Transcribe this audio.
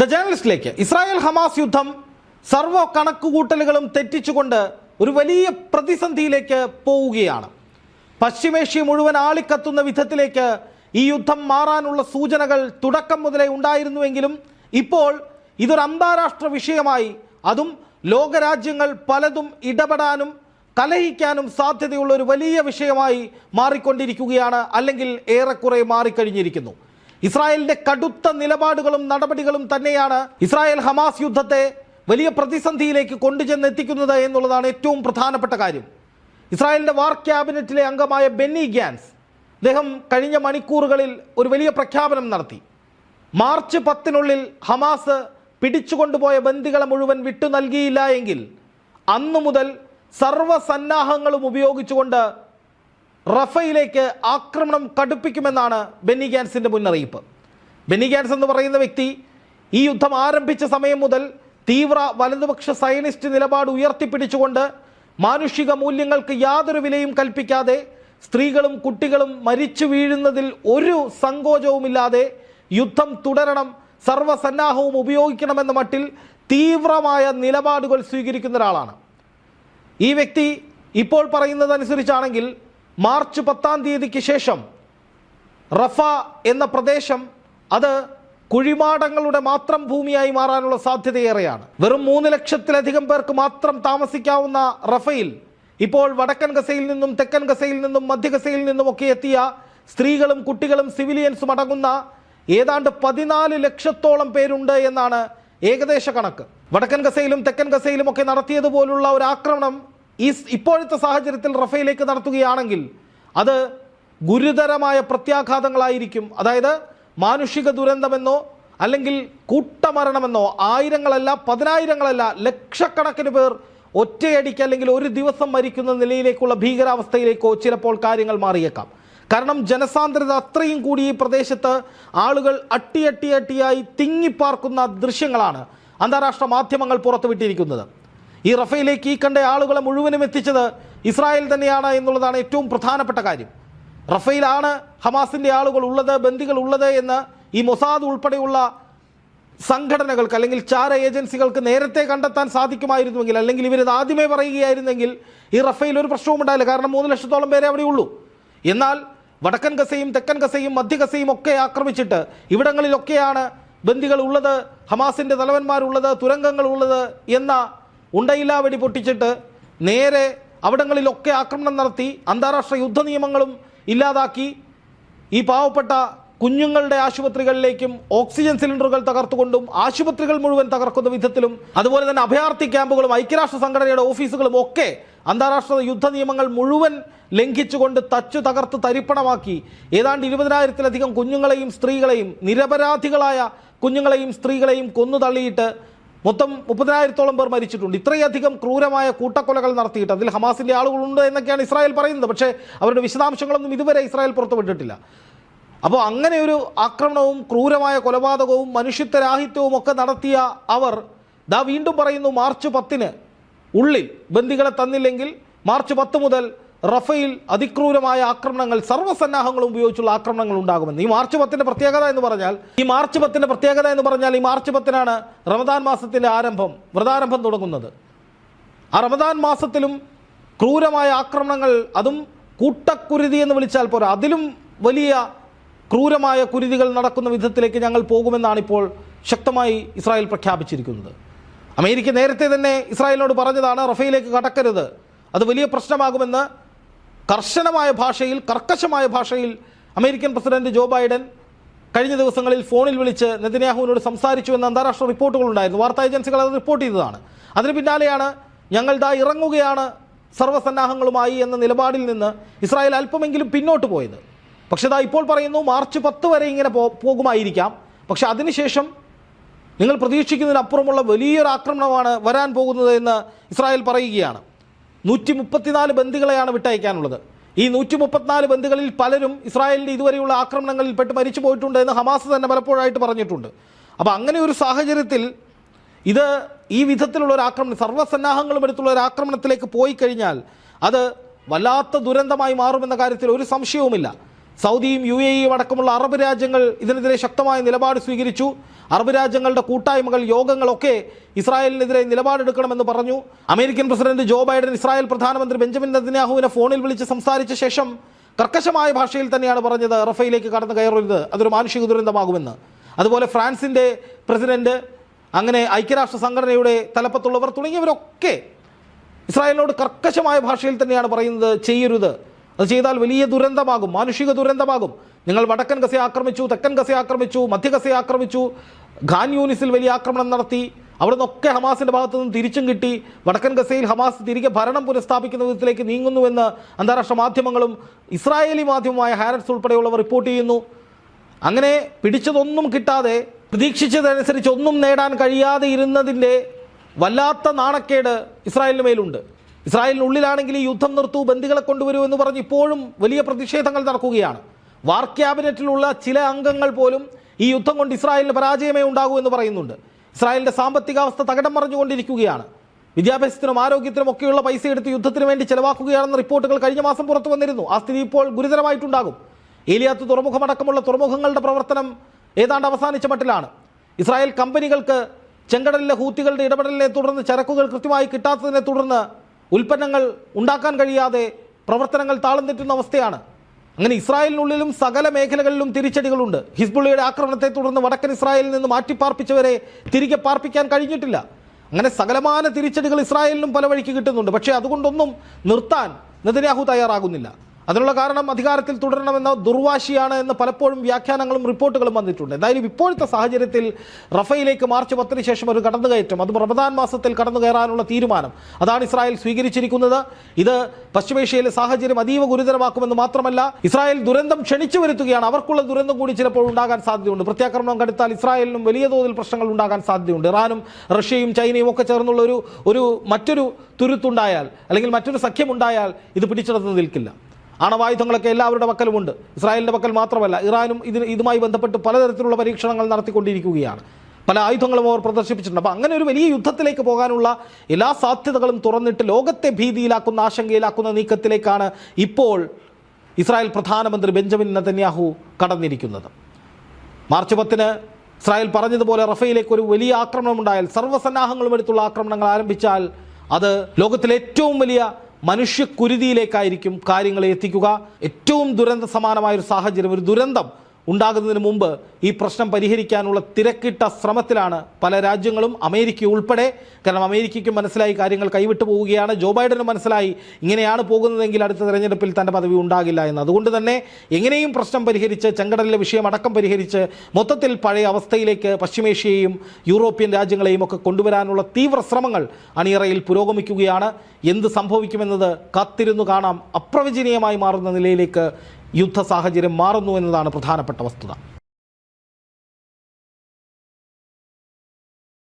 The ജേർണലിസ്റ്റിലേക്ക് Israel Hamas യുദ്ധം സർവ കണക്കുകൂട്ടലുകളും തെറ്റിച്ചുകൊണ്ട് ഒരു വലിയ പ്രതിസന്ധിയിലേക്ക് പോവുകയാണ്. പശ്ചിമേഷ്യ മുഴുവൻ ആളിക്കത്തുന്ന വിധത്തിലേക്ക് ഈ യുദ്ധം മാറാനുള്ള സൂചനകൾ തുടക്കം മുതലേ ഉണ്ടായിരുന്നുവെങ്കിലും ഇപ്പോൾ ഇതൊരു അന്താരാഷ്ട്ര വിഷയമായി അതും ലോകരാജ്യങ്ങൾ പലതും ഇടപെടാനും കലഹിക്കാനും സാധ്യതയുള്ള ഒരു വലിയ വിഷയമായി മാറിക്കൊണ്ടിരിക്കുകയാണ് അല്ലെങ്കിൽ ഏറെക്കുറെ മാറിക്കഴിഞ്ഞിരിക്കുന്നു. ഇസ്രായേലിന്റെ കടുത്ത നിലപാടുകളും നടപടികളും തന്നെയാണ് ഇസ്രായേൽ ഹമാസ് യുദ്ധത്തെ വലിയ പ്രതിസന്ധിയിലേക്ക് കൊണ്ടുചെന്നെത്തിക്കുന്നത് എന്നുള്ളതാണ് ഏറ്റവും പ്രധാനപ്പെട്ട കാര്യം. ഇസ്രായേലിന്റെ വാർ ക്യാബിനറ്റിലെ അംഗമായ ബെന്നി ഗ്യാൻസ് അദ്ദേഹം കഴിഞ്ഞ മണിക്കൂറുകളിൽ ഒരു വലിയ പ്രഖ്യാപനം നടത്തി. മാർച്ച് പത്തിനുള്ളിൽ ഹമാസ് പിടിച്ചുകൊണ്ടുപോയ ബന്ദികളെ മുഴുവൻ വിട്ടു നൽകിയില്ല എങ്കിൽ അന്നു മുതൽ സർവസന്നാഹങ്ങളും ഉപയോഗിച്ചുകൊണ്ട് റഫയിലേക്ക് ആക്രമണം കടുപ്പിക്കുമെന്നാണ് ബെന്നി ഗാൻസിന്റെ മുന്നറിയിപ്പ്. ബെന്നി ഗാൻസ് എന്ന് പറയുന്ന വ്യക്തി ഈ യുദ്ധം ആരംഭിച്ച സമയം മുതൽ തീവ്ര വലതുപക്ഷ സയനിസ്റ്റ് നിലപാട് ഉയർത്തിപ്പിടിച്ചുകൊണ്ട് മാനുഷിക മൂല്യങ്ങൾക്ക് യാതൊരു വിലയും കൽപ്പിക്കാതെ സ്ത്രീകളും കുട്ടികളും മരിച്ചു വീഴുന്നതിൽ ഒരു സങ്കോചവുമില്ലാതെ യുദ്ധം തുടരണം സർവസന്നാഹവും ഉപയോഗിക്കണമെന്ന മട്ടിൽ തീവ്രമായ നിലപാടുകൾ സ്വീകരിക്കുന്ന ഒരാളാണ്. ഈ വ്യക്തി ഇപ്പോൾ പറയുന്നതനുസരിച്ചാണെങ്കിൽ മാർച്ച് പത്താം തീയതിക്ക് ശേഷം റഫ എന്ന പ്രദേശം അത് കുഴിമാടങ്ങളുടെ മാത്രം ഭൂമിയായി മാറാനുള്ള സാധ്യതയേറെയാണ്. വെറും മൂന്ന് ലക്ഷത്തിലധികം പേർക്ക് മാത്രം താമസിക്കാവുന്ന റഫയിൽ ഇപ്പോൾ വടക്കൻ ഗസയിൽ നിന്നും തെക്കൻ ഗസയിൽ നിന്നും മധ്യ ഗസയിൽ നിന്നും ഒക്കെ എത്തിയ സ്ത്രീകളും കുട്ടികളും സിവിലിയൻസും അടങ്ങുന്ന ഏതാണ്ട് പതിനാല് ലക്ഷത്തോളം പേരുണ്ട് എന്നാണ് ഏകദേശ കണക്ക്. വടക്കൻ ഗസയിലും തെക്കൻ ഗസയിലും ഒക്കെ നടത്തിയതുപോലുള്ള ഒരു ആക്രമണം ഈ ഇപ്പോഴത്തെ സാഹചര്യത്തിൽ റഫയിലേക്ക് നടത്തുകയാണെങ്കിൽ അത് ഗുരുതരമായ പ്രത്യാഘാതങ്ങളായിരിക്കും. അതായത് മാനുഷിക ദുരന്തമെന്നോ അല്ലെങ്കിൽ കൂട്ടമരണമെന്നോ ആയിരങ്ങളല്ല പതിനായിരങ്ങളല്ല ലക്ഷക്കണക്കിന് പേർ ഒറ്റയടിക്ക് അല്ലെങ്കിൽ ഒരു ദിവസം മരിക്കുന്ന നിലയിലേക്കുള്ള ഭീകരാവസ്ഥയിലേക്കോ ചിലപ്പോൾ കാര്യങ്ങൾ മാറിയേക്കാം. കാരണം ജനസാന്ദ്രത അത്രയും കൂടി ഈ പ്രദേശത്ത് ആളുകൾ അട്ടിയട്ടിയട്ടിയായി തിങ്ങിപ്പാർക്കുന്ന ദൃശ്യങ്ങളാണ് അന്താരാഷ്ട്ര മാധ്യമങ്ങൾ പുറത്തുവിട്ടിരിക്കുന്നത്. ഈ റഫയിലേക്ക് ഈ കണ്ട ആളുകളെ മുഴുവനും എത്തിച്ചത് ഇസ്രായേൽ തന്നെയാണ് എന്നുള്ളതാണ് ഏറ്റവും പ്രധാനപ്പെട്ട കാര്യം. റഫയിലാണ് ഹമാസിന്റെ ആളുകൾ ഉള്ളത് ബന്ദികൾ ഉള്ളത് എന്ന് ഈ മൊസാദ് ഉൾപ്പെടെയുള്ള സംഘടനകൾക്ക് അല്ലെങ്കിൽ ചാര ഏജൻസികൾക്ക് നേരത്തെ കണ്ടെത്താൻ സാധിക്കുമായിരുന്നുവെങ്കിൽ അല്ലെങ്കിൽ ഇവരിത് ആദ്യമേ പറയുകയായിരുന്നെങ്കിൽ ഈ റഫയിൽ ഒരു പ്രശ്നവും ഉണ്ടായില്ല. കാരണം മൂന്ന് ലക്ഷത്തോളം പേരെ അവിടെ ഉള്ളൂ. എന്നാൽ വടക്കൻ ഗസയും തെക്കൻ ഗസയും മധ്യ ഗസയും ഒക്കെ ആക്രമിച്ചിട്ട് ഇവിടങ്ങളിലൊക്കെയാണ് ബന്ദികൾ ഉള്ളത് ഹമാസിന്റെ തലവന്മാരുള്ളത് തുരങ്കങ്ങളുള്ളത് എന്ന ഉണ്ടയില്ലാ വെടി പൊട്ടിച്ചിട്ട് നേരെ അവിടങ്ങളിലൊക്കെ ആക്രമണം നടത്തി അന്താരാഷ്ട്ര യുദ്ധ നിയമങ്ങളും ഇല്ലാതാക്കി. ഈ പാവപ്പെട്ട കുഞ്ഞുങ്ങളുടെ ആശുപത്രികളിലേക്കും ഓക്സിജൻ സിലിണ്ടറുകൾ തകർത്തുകൊണ്ടും ആശുപത്രികൾ മുഴുവൻ തകർക്കുന്ന വിധത്തിലും അതുപോലെ തന്നെ അഭയാർത്ഥി ക്യാമ്പുകളും ഐക്യരാഷ്ട്ര സംഘടനയുടെ ഓഫീസുകളും ഒക്കെ അന്താരാഷ്ട്ര യുദ്ധ നിയമങ്ങൾ മുഴുവൻ ലംഘിച്ചുകൊണ്ട് തച്ചു തകർത്ത് തരിപ്പണമാക്കി. ഏതാണ്ട് ഇരുപതിനായിരത്തിലധികം കുഞ്ഞുങ്ങളെയും സ്ത്രീകളെയും നിരപരാധികളായ കുഞ്ഞുങ്ങളെയും സ്ത്രീകളെയും കൊന്നു തള്ളിയിട്ട് മൊത്തം മുപ്പതിനായിരത്തോളം പേർ മരിച്ചിട്ടുണ്ട്. ഇത്രയധികം ക്രൂരമായ കൂട്ടക്കൊലകൾ നടത്തിയിട്ട് അതിൽ ഹമാസിന്റെ ആളുകളുണ്ട് എന്നൊക്കെയാണ് ഇസ്രായേൽ പറയുന്നത്. പക്ഷേ അവരുടെ വിശദാംശങ്ങളൊന്നും ഇതുവരെ ഇസ്രായേൽ പുറത്തുവിട്ടിട്ടില്ല അപ്പോൾ അങ്ങനെ ഒരു ആക്രമണവും ക്രൂരമായ കൊലപാതകവും മനുഷ്യത്വരാഹിത്യവും ഒക്കെ നടത്തിയ അവർ ദാ വീണ്ടും പറയുന്നു മാർച്ച് പത്തിന് ഉള്ളിൽ ബന്ദികളെ തന്നില്ലെങ്കിൽ മാർച്ച് പത്ത് മുതൽ റഫയിൽ അതിക്രൂരമായ ആക്രമണങ്ങൾ സർവസന്നാഹങ്ങളും ഉപയോഗിച്ചുള്ള ആക്രമണങ്ങൾ ഉണ്ടാകുമെന്ന്. ഈ മാർച്ച് പത്തിന്റെ പ്രത്യേകത എന്ന് പറഞ്ഞാൽ ഈ മാർച്ച് പത്തിന്റെ പ്രത്യേകത എന്ന് പറഞ്ഞാൽ ഈ മാർച്ച് പത്തിനാണ് റമദാൻ മാസത്തിന്റെ ആരംഭം വ്രതാരംഭം തുടങ്ങുന്നത്. ആ റമദാൻ മാസത്തിലും ക്രൂരമായ ആക്രമണങ്ങൾ അതും കൂട്ടക്കുരുതി എന്ന് വിളിച്ചാൽ പോരാ. അതിലും വലിയ ക്രൂരമായ കുരുതികൾ നടക്കുന്ന വിധത്തിലേക്ക് ഞങ്ങൾ പോകുമെന്നാണ് ഇപ്പോൾ ശക്തമായി ഇസ്രായേൽ പ്രഖ്യാപിച്ചിരിക്കുന്നത്. അമേരിക്ക നേരത്തെ തന്നെ ഇസ്രായേലിനോട് പറഞ്ഞതാണ് റഫയിലേക്ക് കടക്കരുത്. അത് വലിയ പ്രശ്നമാകുമെന്ന് കർശനമായ ഭാഷയിൽ കർക്കശമായ ഭാഷയിൽ അമേരിക്കൻ പ്രസിഡന്റ് ജോ ബൈഡൻ കഴിഞ്ഞ ദിവസങ്ങളിൽ ഫോണിൽ വിളിച്ച് നെതന്യാഹുവിനോട് സംസാരിച്ചു എന്ന അന്താരാഷ്ട്ര റിപ്പോർട്ടുകൾ ഉണ്ടായിരുന്നു. വാർത്താ ഏജൻസികൾ അത് റിപ്പോർട്ട് ചെയ്തതാണ്. അതിന് പിന്നാലെയാണ് ഞങ്ങൾ ദാ ഇറങ്ങുകയാണ് സർവസന്നാഹങ്ങളുമായി എന്ന നിലപാടിൽ നിന്ന് ഇസ്രായേൽ അല്പമെങ്കിലും പിന്നോട്ട് പോയത്. പക്ഷേ ദാ ഇപ്പോൾ പറയുന്നു മാർച്ച് പത്ത് വരെ ഇങ്ങനെ പോകുമായിരിക്കാം. പക്ഷെ അതിനുശേഷം നിങ്ങൾ പ്രതീക്ഷിക്കുന്നതിനപ്പുറമുള്ള വലിയൊരു ആക്രമണമാണ് വരാൻ പോകുന്നത് എന്ന് ഇസ്രായേൽ പറയുകയാണ്. നൂറ്റി മുപ്പത്തിനാല് ബന്ദികളെയാണ് വിട്ടയക്കാനുള്ളത്. ഈ നൂറ്റി മുപ്പത്തിനാല് ബന്ദികളിൽ പലരും ഇസ്രായേലിന്റെ ഇതുവരെയുള്ള ആക്രമണങ്ങളിൽ പെട്ട് മരിച്ചു പോയിട്ടുണ്ട് എന്ന് ഹമാസ് തന്നെ പലപ്പോഴായിട്ട് പറഞ്ഞിട്ടുണ്ട്. അപ്പോൾ അങ്ങനെ ഒരു സാഹചര്യത്തിൽ ഇത് ഈ വിധത്തിലുള്ള ഒരു ആക്രമണം സർവസന്നാഹങ്ങളും എടുത്തുള്ള ഒരു ആക്രമണത്തിലേക്ക് പോയി കഴിഞ്ഞാൽ അത് വല്ലാത്ത ദുരന്തമായി മാറുമെന്ന കാര്യത്തിൽ ഒരു സംശയവുമില്ല. സൗദിയും യു എയും അടക്കമുള്ള അറബ് രാജ്യങ്ങൾ ഇതിനെതിരെ ശക്തമായ നിലപാട് സ്വീകരിച്ചു. അറബ് രാജ്യങ്ങളുടെ കൂട്ടായ്മകൾ യോഗങ്ങളൊക്കെ ഇസ്രായേലിനെതിരെ നിലപാടെടുക്കണമെന്ന് പറഞ്ഞു. American president Joe Biden Israel പ്രധാനമന്ത്രി ബെഞ്ചമിൻ നെതന്യാഹുവിനെ ഫോണിൽ വിളിച്ച് സംസാരിച്ച ശേഷം കർക്കശമായ ഭാഷയിൽ തന്നെയാണ് പറഞ്ഞത് റഫയിലേക്ക് കടന്നു കയറരുത് അതൊരു മാനുഷിക ദുരന്തമാകുമെന്ന്. അതുപോലെ ഫ്രാൻസിന്റെ പ്രസിഡന്റ് അങ്ങനെ ഐക്യരാഷ്ട്ര സംഘടനയുടെ തലപ്പത്തുള്ളവർ തുടങ്ങിയവരൊക്കെ ഇസ്രായേലിനോട് കർക്കശമായ ഭാഷയിൽ തന്നെയാണ് പറയുന്നത് ചെയ്യരുത്. അത് ചെയ്താൽ വലിയ ദുരന്തമാകും മാനുഷിക ദുരന്തമാകും. നിങ്ങൾ വടക്കൻ ഗസയെ ആക്രമിച്ചു തെക്കൻ ഗസയെ ആക്രമിച്ചു മധ്യ ഗസയെ ആക്രമിച്ചു ഖാൻ യൂണിസിൽ വലിയ ആക്രമണം നടത്തി അവിടെ നിന്നൊക്കെ ഹമാസിന്റെ ഭാഗത്തു നിന്ന് തിരിച്ചും കിട്ടി. വടക്കൻ ഗസയിൽ ഹമാസ് തിരികെ ഭരണം പുനഃസ്ഥാപിക്കുന്ന വിധത്തിലേക്ക് നീങ്ങുന്നുവെന്ന് അന്താരാഷ്ട്ര മാധ്യമങ്ങളും ഇസ്രായേലി മാധ്യമമായ ഹാരറ്റ്സ് ഉൾപ്പെടെയുള്ളവർ റിപ്പോർട്ട് ചെയ്യുന്നു. അങ്ങനെ പിടിച്ചതൊന്നും കിട്ടാതെ പ്രതീക്ഷിച്ചതനുസരിച്ച് ഒന്നും നേടാൻ കഴിയാതെ ഇരുന്നതിന്റെ വല്ലാത്ത നാണക്കേട് ഇസ്രായേലിന് മേലുണ്ട്. ഇസ്രായേലിനുള്ളിലാണെങ്കിൽ ഈ യുദ്ധം നിർത്തൂ ബന്ദികളെ കൊണ്ടുവരൂ എന്ന് പറഞ്ഞ് ഇപ്പോഴും വലിയ പ്രതിഷേധങ്ങൾ നടക്കുകയാണ്. വാർ ക്യാബിനറ്റിലുള്ള ചില അംഗങ്ങൾ പോലും ഈ യുദ്ധം കൊണ്ട് ഇസ്രായേലിന് പരാജയമേ ഉണ്ടാകൂ എന്ന് പറയുന്നുണ്ട്. ഇസ്രായേലിന്റെ സാമ്പത്തികാവസ്ഥ തകടം മറിഞ്ഞുകൊണ്ടിരിക്കുകയാണ്. വിദ്യാഭ്യാസത്തിനും ആരോഗ്യത്തിനും ഒക്കെയുള്ള പൈസ എടുത്ത് യുദ്ധത്തിന് വേണ്ടി ചെലവാക്കുകയാണെന്ന റിപ്പോർട്ടുകൾ കഴിഞ്ഞ മാസം പുറത്തു വന്നിരുന്നു. ആ സ്ഥിതി ഇപ്പോൾ ഗുരുതരമായിട്ടുണ്ടാകും. ഏലിയാത്ത് തുറമുഖമടക്കമുള്ള തുറമുഖങ്ങളുടെ പ്രവർത്തനം ഏതാണ്ട് അവസാനിച്ച മട്ടിലാണ്. ഇസ്രായേൽ കമ്പനികൾക്ക് ചെങ്കടലിലെ ഹൂത്തികളുടെ ഇടപെടലിനെ തുടർന്ന് ചരക്കുകൾ കൃത്യമായി കിട്ടാത്തതിനെ തുടർന്ന് ഉൽപ്പന്നങ്ങൾ ഉണ്ടാക്കാൻ കഴിയാതെ പ്രവർത്തനങ്ങൾ താളം തെറ്റുന്ന അവസ്ഥയാണ്. അങ്ങനെ ഇസ്രായേലിനുള്ളിലും സകല മേഖലകളിലും തിരിച്ചടികളുണ്ട്. ഹിസ്ബുള്ളിയുടെ ആക്രമണത്തെ തുടർന്ന് വടക്കൻ ഇസ്രായേലിൽ നിന്ന് മാറ്റിപ്പാർപ്പിച്ചവരെ തിരികെ പാർപ്പിക്കാൻ കഴിഞ്ഞിട്ടില്ല. അങ്ങനെ സകലമാന തിരിച്ചടികൾ ഇസ്രായേലിനും പല വഴിക്ക് കിട്ടുന്നുണ്ട്. പക്ഷേ അതുകൊണ്ടൊന്നും നിർത്താൻ നെതന്യാഹു തയ്യാറാകുന്നില്ല. അതിനുള്ള കാരണം അധികാരത്തിൽ തുടരണമെന്ന ദുർവാശിയാണ് എന്ന് പലപ്പോഴും വ്യാഖ്യാനങ്ങളും റിപ്പോർട്ടുകളും വന്നിട്ടുണ്ട്. എന്തായാലും ഇപ്പോഴത്തെ സാഹചര്യത്തിൽ റഫയിലേക്ക് മാർച്ച് പത്തിന് ശേഷം ഒരു കടന്നുകയറ്റം അതും റമദാൻ മാസത്തിൽ കടന്നു കയറാനുള്ള തീരുമാനം. അതാണ് ഇസ്രായേൽ സ്വീകരിച്ചിരിക്കുന്നത്. ഇത് പശ്ചിമേഷ്യയിലെ സാഹചര്യം അതീവ ഗുരുതരമാക്കുമെന്ന് മാത്രമല്ല ഇസ്രായേൽ ദുരന്തം ക്ഷണിച്ചു വരുത്തുകയാണ്. അവർക്കുള്ള ദുരന്തം കൂടി ചിലപ്പോൾ ഉണ്ടാകാൻ സാധ്യതയുണ്ട്. പ്രത്യാക്രമണം കടുത്താൽ ഇസ്രായേലിനും വലിയ തോതിൽ പ്രശ്നങ്ങൾ ഉണ്ടാകാൻ സാധ്യതയുണ്ട്. ഇറാനും റഷ്യയും ചൈനയും ഒക്കെ ചേർന്നുള്ള ഒരു ഒരു മറ്റൊരു തുരുത്തുണ്ടായാൽ അല്ലെങ്കിൽ മറ്റൊരു സഖ്യമുണ്ടായാൽ ഇത് പിടിച്ചെടുത്ത് നിൽക്കില്ല ആണവായുധങ്ങളൊക്കെ എല്ലാവരുടെ പക്കലുമുണ്ട്. ഇസ്രായേലിന്റെ പക്കൽ മാത്രമല്ല ഇറാനും ഇതിന് ഇതുമായി ബന്ധപ്പെട്ട് പലതരത്തിലുള്ള പരീക്ഷണങ്ങൾ നടത്തിക്കൊണ്ടിരിക്കുകയാണ്. പല ആയുധങ്ങളും അവർ പ്രദർശിപ്പിച്ചിട്ടുണ്ട്. അപ്പോൾ അങ്ങനെ ഒരു വലിയ യുദ്ധത്തിലേക്ക് പോകാനുള്ള എല്ലാ സാധ്യതകളും തുറന്നിട്ട് ലോകത്തെ ഭീതിയിലാക്കുന്ന ആശങ്കയിലാക്കുന്ന നീക്കത്തിലേക്കാണ് ഇപ്പോൾ ഇസ്രായേൽ പ്രധാനമന്ത്രി ബെഞ്ചമിൻ നതന്യാഹു കടന്നിരിക്കുന്നത്. മാർച്ച് പത്തിന് ഇസ്രായേൽ പറഞ്ഞതുപോലെ റഫയിലേക്ക് ഒരു വലിയ ആക്രമണം ഉണ്ടായാൽ സർവസന്നാഹങ്ങളും എടുത്തുള്ള ആക്രമണങ്ങൾ ആരംഭിച്ചാൽ അത് ലോകത്തിലെ ഏറ്റവും വലിയ മനുഷ്യക്കുരുതിയിലേക്കായിരിക്കും കാര്യങ്ങളെ എത്തിക്കുക. ഏറ്റവും ദുരന്ത സമാനമായ ഒരു സാഹചര്യം ഒരു ദുരന്തം ഉണ്ടാകുന്നതിന് മുമ്പ് ഈ പ്രശ്നം പരിഹരിക്കാനുള്ള തിരക്കിട്ട ശ്രമത്തിലാണ് പല രാജ്യങ്ങളും അമേരിക്ക ഉൾപ്പെടെ. കാരണം അമേരിക്കയ്ക്ക് മനസ്സിലായി കാര്യങ്ങൾ കൈവിട്ടു പോവുകയാണ്. ജോ ബൈഡനും മനസ്സിലായി ഇങ്ങനെയാണ് പോകുന്നതെങ്കിൽ അടുത്ത തെരഞ്ഞെടുപ്പിൽ തന്റെ പദവി ഉണ്ടാകില്ല എന്ന്. അതുകൊണ്ട് തന്നെ എങ്ങനെയും പ്രശ്നം പരിഹരിച്ച് ചെങ്കടലിലെ വിഷയം അടക്കം പരിഹരിച്ച് മൊത്തത്തിൽ പഴയ അവസ്ഥയിലേക്ക് പശ്ചിമേഷ്യയെയും യൂറോപ്യൻ രാജ്യങ്ങളെയും ഒക്കെ കൊണ്ടുവരാനുള്ള തീവ്ര ശ്രമങ്ങൾ അണിയറയിൽ പുരോഗമിക്കുകയാണ്. എന്ത് സംഭവിക്കുമെന്നത് കാത്തിരുന്നു കാണാം. അപ്രവചനീയമായി മാറുന്ന നിലയിലേക്ക് യുദ്ധ സാഹചര്യം മാറുന്നു എന്നതാണ് പ്രധാനപ്പെട്ട വസ്തുത.